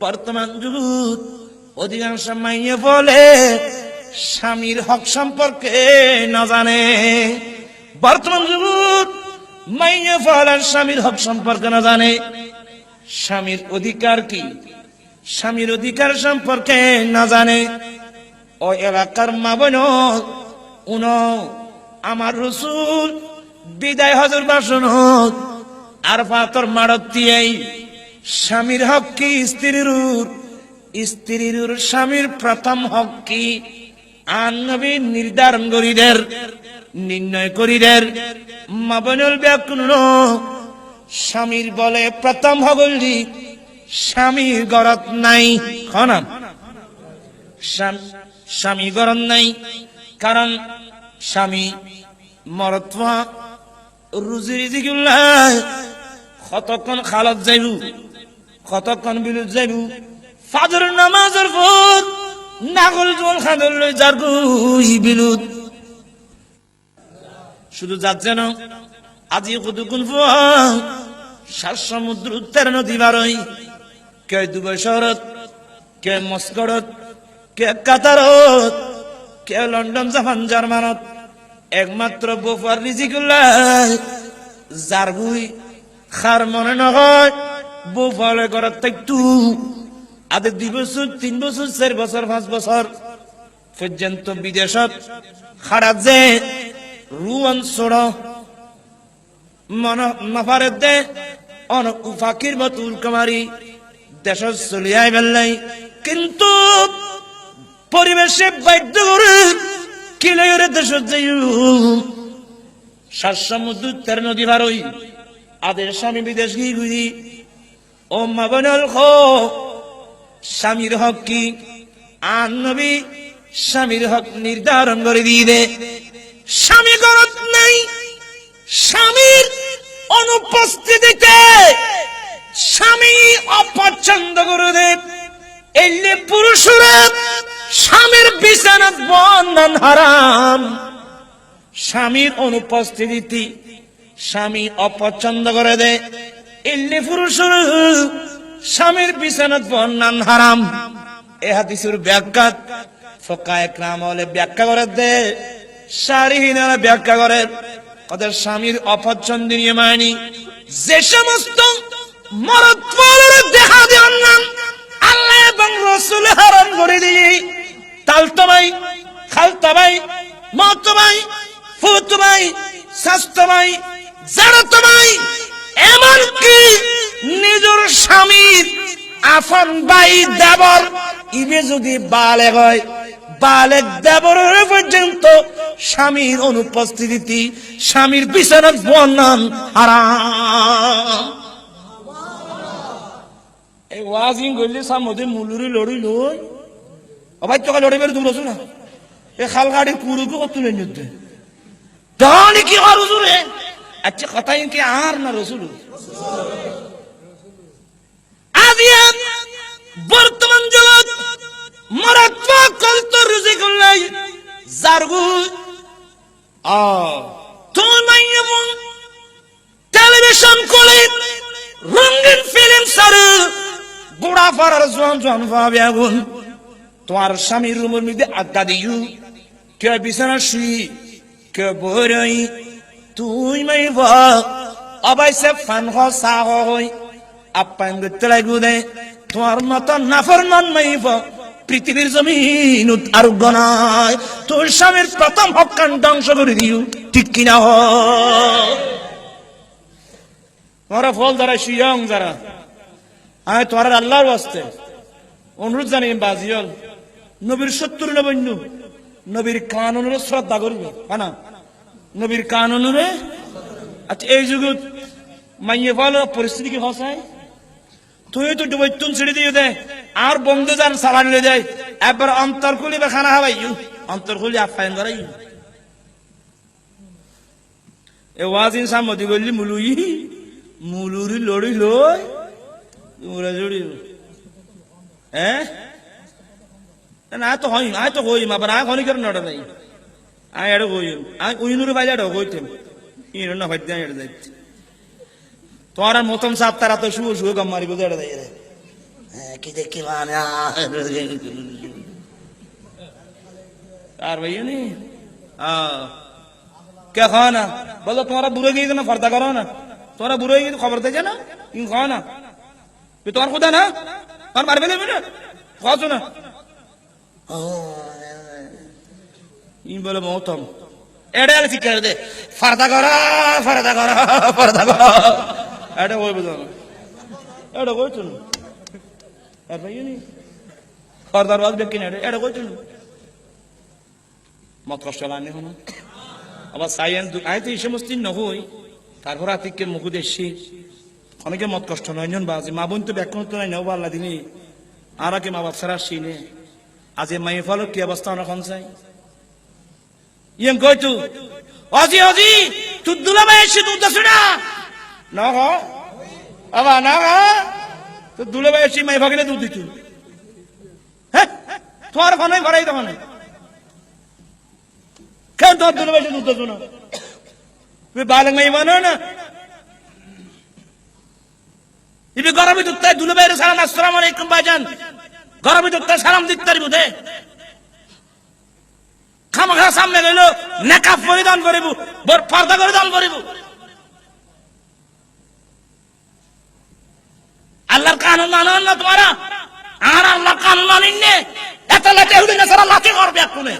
বর্তমান যুগ, অধিকাংশ মাইয়ে বলে, স্বামীর হক সম্পর্কে না জানে। বর্তমান যুগ, মাইয়ে বলে, স্বামীর হক সম্পর্কে না জানে। স্বামীর অধিকার কি? স্বামীর অধিকার সম্পর্কে না জানে। ও এলাকার মা বোন, উন, আমার রসুল, বিদায় হজর বাসন হোক, আর পাতর মারত দিয়েই স্বামীর হক কি, স্ত্রীর স্ত্রীর স্বামীর প্রথম হক কি? আর নবী নির্ধারণ করিদের, নির্ণয় করিদের। মা বোনের ব্যাকুল স্বামীর বলে প্রথম হগলি স্বামীর গরত নাই। খনাম স্বামী গরম নাই। কারণ স্বামী মরত্বা রুজি রিজিকুল্লাহ, কতক্ষণ খালত যাইব? কতক্ষণ বিলুত যাইব? ফাজর নামাজের পর নাগল জল খাদর লই যার গুই বিলুত শুধু যাচ্ছে না আজি কতক্ষণ সাত সমুদ্র উত্তর নদী বারই কে দুবাই শহরত, কে মস্করত, কে কাতারত, কে লন্ডন, জাপান, জার্মানত, একমাত্র বোফার রিজিকুল্লাহ, যার বুই খার মনে নহয় বোফালে করার থাকতু আদের দুই বছর, তিন বছর, চার বছর, পাঁচ বছর পর্যন্ত বিদেশত যে রুয়ান মন দে উফাকির দেশ চলিয়াই বেলাই কিন্তু পরিবেশে বাধ্য করে কিলে দেশ সমুদ্র তের নদী ভারই আদের স্বামী বিদেশ গিয়ে ও মাবনল খো স্বামীর হক কি? আন নবী স্বামীর হক নির্ধারণ করে দিয়ে দে। স্বামী গরত নাই, স্বামীর অনুপস্থিতিতে স্বামী অপছন্দ করে দে। এলে পুরুষরা স্বামীর বিছানাত বন্ধন হারাম। স্বামীর অনুপস্থিতি স্বামী অপছন্দ করে দে। এলে পুরুষরা স্বামীর বিছানাত বন্ধন হারাম। এ হাদিসের ব্যাখ্যা ফোকা একরাম হলে ব্যাখ্যা করে দে সারিহীনারা ব্যাখ্যা করে, ওদের স্বামীর অপছন্দনীয় মায়নি যে সমস্ত মরদ দেখা দেওয়ার নাম আল্লাহ এবং রসুল হারাম করে দিয়ে তালতমাই খালতমাই মতমাই ফুতমাই শাস্তমাই জারতমাই এমনকি নিজের স্বামীর আফন বাই দেবর, ইবে যদি বালে হয় বালেক পর্যন্ত স্বামীর অনুপস্থিতি স্বামীর হারাম। এই মুলুরি লড়ি লড়ি খাল কি আচ্ছা কথা কি আর না রসুল? বর্তমান জগৎ টেলিভিশন কোলে রঙিন ফিল্ম সারে বুড়া ফারার জোয়ান তোমার স্বামীর রুমের মধ্যে আড্ডা দিও কে বিছানা শুই কে বই তুই মাই অবশ্যই ফান হ সাহ হই। আপ্যায়ন করতে লাগু দে তোমার মত নাফরমান মাইব পৃথিবীর জমিন আর গনায় তোর স্বামীর প্রথম হকান ধ্বংস করে দিও ঠিক কিনা হ? তোমরা ফল যারা সুয়ং যারা আমি তোমার আল্লাহর বাস্তে অনুরোধ জানি বাজিয়ল, নবীর সত্তর নবন্য নবীর কানুনের শ্রদ্ধা করবে না? নবীর কানুনের আচ্ছা এই যুগত মাইয়ে ভালো পরিস্থিতি কি হসায় তুই তো ডুবাইতুন ছেড়ে দিয়ে দে। আর বন্ধু যান সালান লিয়ে দেয় একবার অন্তর খুলি বা খানা হাবাই অন্তর খুলি আপ্যায়ন করাই। এ ওয়াজিন সামতি বললি মুলুই মুলুরি লড়ি লই তোমরা জড়ি হ্যাঁ না তো হই আয় তো হই আবার আয় করে নাই আয় উইনুরে বাইলে এড়ে হইতেম ইনো না হইতে এড়ে যাইতে তোমার মতন সাপ তারা তো শুভ শুভ গম মারি বোঝে এড়ে যাই হ্যাঁ, কি দেখি মানে? আর নি কে খাওয়া না? বলো তোমারা বুড়ো গিয়ে না ফর্দা করো না। তোমরা বুড়ো গিয়ে খবর দেছে না? কি খাওয়া না। তুই তোমার কোথা না? তোমার মারবে না খাওয়াছো না? ইন বলে মৌতম এডে আলে শিক্ষা দে ফারদা করা ফারদা করা ফারদা করা এডে ওই বুঝো না এডে কই তুমি আর ভাই নি ফারদার বাদ বেকিন এডে এডে কই তুমি মত কষ্ট লানি হনো আবার সাইয়েন আই তো এই সমস্ত নহই তারপর আতিককে মুখু দেশি অনেকে মত কষ্ট নয় জন বাজে মা বোন তো ব্যাখ্যা তো নাই নেও আল্লাহ দিনি আর আগে মা বাপ সারা সিনে আজ মাই ফল কি অবস্থা অনেক চাই ইয়েম কই তু। অজি অজি, তু দুলা ভাই এসে দুধ দাস না। না হ আবা, না হ তো দুলা ভাই এসে মাই ভাগলে দুধ দিতু হ্যাঁ তোমার ফোনে ভরাই তখন কেন তোর দুলা ভাই এসে দুধ দাস না? তুই বালক মাই বানো না। ইবি গরমে দুধ তাই দুলা ভাইয়ের সালাম, আসসালামু আলাইকুম ভাইজান। গরমে দুধ সালাম দিতে পারিব দে। খামাখা সামনে লইল নেকাফ পরিধান করিব, বর পর্দা পরিধান করিব। আল্লাহর কানুন মানান না তোমারা। আর আল্লাহর কানুন মানিন নে। এত লাটে হুলি না সারা লাঠি করবে এক্ষুনি?